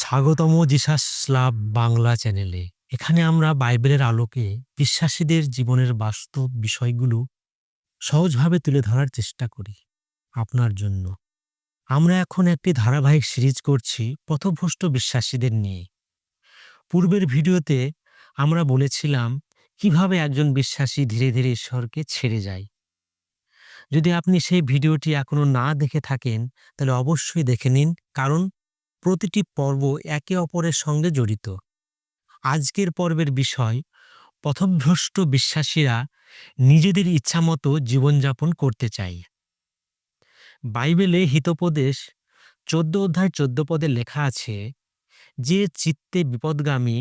স্বাগতম জিসাস লাভ বাংলা চ্যানেলে। এখানে আমরা বাইবেলের আলোকে বিশ্বাসীদের জীবনের বাস্তব বিষয়গুলো সহজভাবে তুলে ধরার চেষ্টা করি আপনার জন্য। আমরা এখন একটি ধারাবাহিক সিরিজ করছি পথভ্রষ্ট বিশ্বাসীদের নিয়ে। পূর্বের ভিডিওতে আমরা বলেছিলাম কীভাবে একজন বিশ্বাসী ধীরে ধীরে ঈশ্বরকে ছেড়ে যায়। যদি আপনি সেই ভিডিওটি এখনও না দেখে থাকেন, তাহলে অবশ্যই দেখে নিন, কারণ প্রতিটি পর্ব একে অপরের সঙ্গে জড়িত। আজকের পর্বের বিষয় পথভ্রষ্ট বিশ্বাসীরা নিজেদের ইচ্ছামতো জীবনযাপন করতে চায়। বাইবেলে হিতোপদেশ, চোদ্দ অধ্যায় চোদ্দ পদে লেখা আছে, যে চিত্তে বিপদগামী,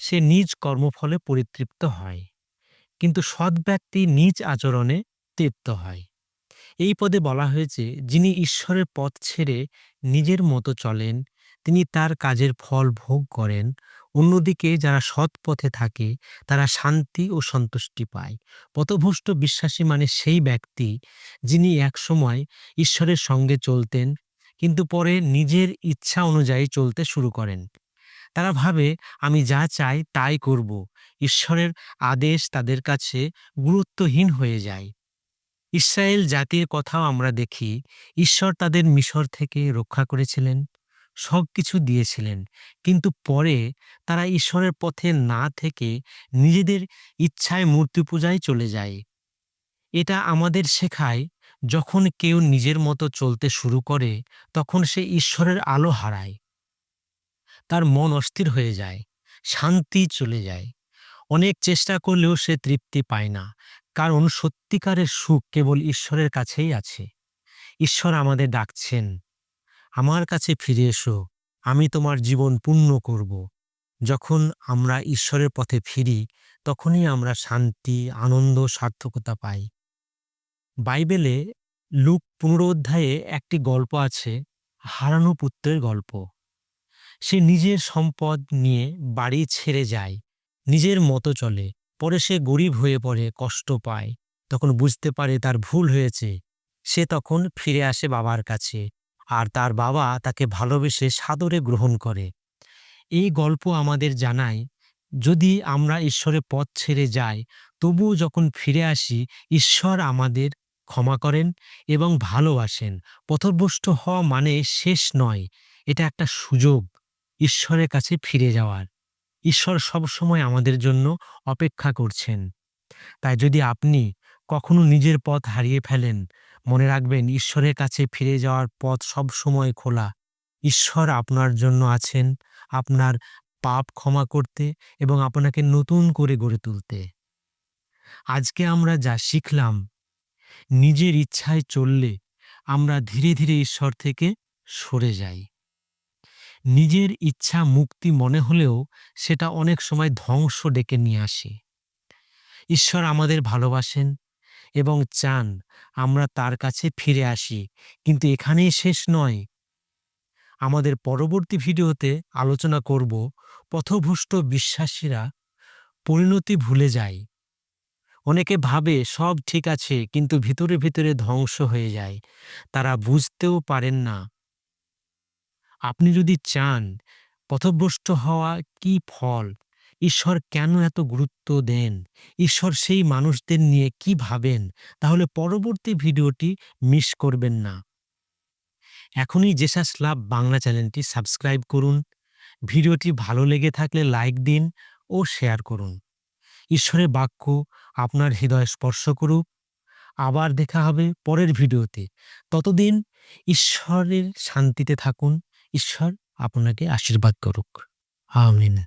সে নিজ কর্মফলে পরিতৃপ্ত হয়। কিন্তু সৎ ব্যক্তি নিজ আচরণে তৃপ্ত হয়। এই পদে বলা হয়েছে, যিনি ঈশ্বরের পথ ছেড়ে নিজের মতো চলেন, তিনি তার কাজের ফল ভোগ করেন। অন্যদিকে যারা সৎ পথে থাকে, তারা শান্তি ও সন্তুষ্টি পায়। পথভ্রষ্ট বিশ্বাসী মানে সেই ব্যক্তি, যিনি একসময় ঈশ্বরের সঙ্গে চলতেন, কিন্তু পরে নিজের ইচ্ছা অনুযায়ী চলতে শুরু করেন। তারা ভাবে, আমি যা চাই তাই করব। ঈশ্বরের আদেশ তাদের কাছে গুরুত্বহীন হয়ে যায়। ইসরায়েল জাতির কথাও আমরা দেখি, ঈশ্বর তাদের মিশর থেকে রক্ষা করেছিলেন সব কিছু দিয়েছিলেন। কিন্তু পরে তারা ঈশ্বরের পথে না থেকে নিজেদের ইচ্ছায় মূর্তি পূজায় চলে যায়। এটা আমাদের শেখায়, যখন কেউ নিজের মতো চলতে শুরু করে, তখন সে ঈশ্বরের আলো হারায়। তার মন অস্থির হয়ে যায়, শান্তি চলে যায়। অনেক চেষ্টা করলেও সে তৃপ্তি পায় না। কারণ সত্যিকারের সুখ কেবল ঈশ্বরের কাছেই আছে। ঈশ্বর আমাদের ডাকছেন। আমার কাছে ফিরে এসো, আমি তোমার জীবন পূর্ণ করব। যখন আমরা ঈশ্বরের পথে ফিরি, তখনই আমরা শান্তি, আনন্দ, সার্থকতা পাই। বাইবেলে লুক পুনরোধ্যায়ে একটি গল্প আছে, হারানো পুত্রের গল্প। সে নিজের সম্পদ নিয়ে বাড়ি ছেড়ে যায়, নিজের মতো চলে। পরে সে গরিব হয়ে পড়ে, কষ্ট পায়। তখন বুঝতে পারে তার ভুল হয়েছে। সে তখন ফিরে আসে বাবার কাছে আর তার বাবা তাকে ভালোবেসে সাদরে গ্রহণ করে। এই গল্প আমাদের জানায়, যদি আমরা ঈশ্বরের পথ ছেড়ে যাই, তবুও যখন ফিরে আসি, ঈশ্বর আমাদের ক্ষমা করেন এবং ভালোবাসেন। পথভ্রষ্ট হওয়া মানে শেষ নয়, এটা একটা সুযোগ, ঈশ্বরের কাছে ফিরে যাওয়ার। ঈশ্বর সবসময় আমাদের জন্য অপেক্ষা করছেন। তাই যদি আপনি কখনো নিজের পথ হারিয়ে ফেলেন, মনে রাখবেন ঈশ্বরের কাছে ফিরে যাওয়ার পথ সব সময় খোলা। ঈশ্বর আপনার জন্য আছেন, আপনার পাপ ক্ষমা করতে এবং আপনাকে নতুন করে গড়ে তুলতে। আজকে আমরা যা শিখলাম, নিজের ইচ্ছায় চললে আমরা ধীরে ধীরে ঈশ্বর থেকে সরে যাই। নিজের ইচ্ছা মুক্তি মনে হলেও সেটা অনেক সময় ধ্বংস ডেকে নিয়ে আসে। ঈশ্বর আমাদের ভালোবাসেন এবং চান আমরা তার কাছে ফিরে আসি, কিন্তু এখানেই শেষ নয়। আমাদের পরবর্তী ভিডিওতে আলোচনা করব পথভুষ্ট বিশ্বাসীরা পরিণতি ভুলে যায়। অনেকে ভাবে সব ঠিক আছে, কিন্তু ভিতরে ভিতরে ধ্বংস হয়ে যায়। তারা বুঝতেও পারেন না। আপনি যদি চান পথভ্রষ্ট হওয়া কি ফল? ঈশ্বর কেন এত গুরুত্ব দেন? ঈশ্বর সেই মানুষদের নিয়ে কি ভাবেন? তাহলে পরবর্তী ভিডিওটি মিস করবেন না। এখনই জেসাস লাভ বাংলা চ্যানেলটি সাবস্ক্রাইব করুন। ভিডিওটি ভালো লেগে থাকলে লাইক দিন ও শেয়ার করুন। ঈশ্বরের বাক্য আপনার হৃদয় স্পর্শ করুক। আবার দেখা হবে পরের ভিডিওতে। ততদিন ঈশ্বরের শান্তিতে থাকুন। ঈশ্বর আপনাকে আশীর্বাদ করুক। আমিন।